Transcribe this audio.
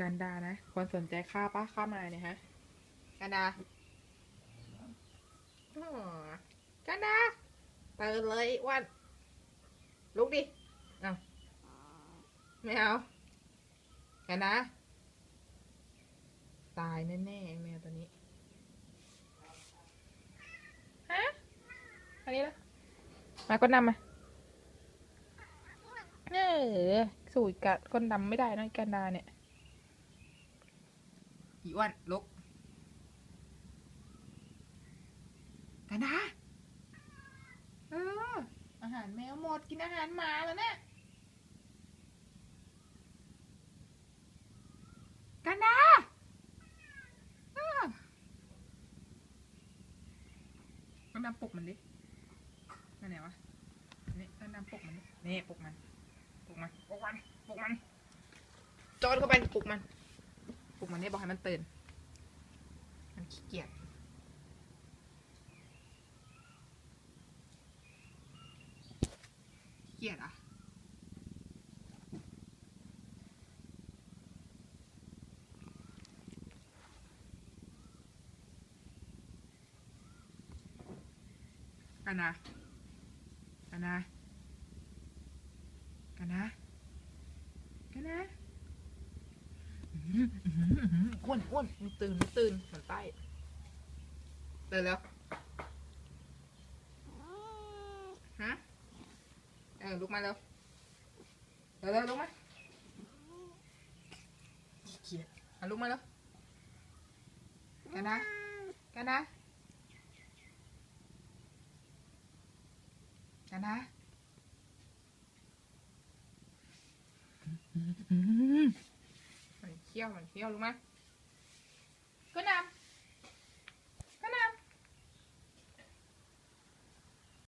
กันดานะ คนสนใจค่าป้าค่ามาเนี่ยฮะ กันดาอ๋อกันดาตื่นเลยอ้วันลุกดิเอาไม่เอา กันดาตายแน่ๆแมวตัวนี้ ฮะ อันนี้ละมาก้นดำมาเออสูตรกัดก้นดำไม่ได้นะกันดาเนี่ย อีอ้วันลุกกันดาเอออาหารแมวหมดกินอาหารหมาแล้วเนี่ยกันดาเออกันดาปลุกมันดินั่นไหนวะนี่กันดาปลุกมันดินี่ปลุกมันปลุกมันปลุกมันปลุกมันจอดเข้าไปปลุกมัน ปลุกมันเนี่ยบอกให้มันตื่น มันขี้เกียจขี้เกียจอะกันนะกันนะกันนะกันนะ อื้อหืออื้อหืออื้อหืออ้วนอ้วนมันตื่นมันตื่นมันใต้ตื่นแล้วฮะเออลุกมาเร็วเร็วเร็วลุกมาขี้เกียจอะลุกมาเร็วกันนะกันนะกันนะมัน เขี้ยวมันเขี้ยวรู้ไหม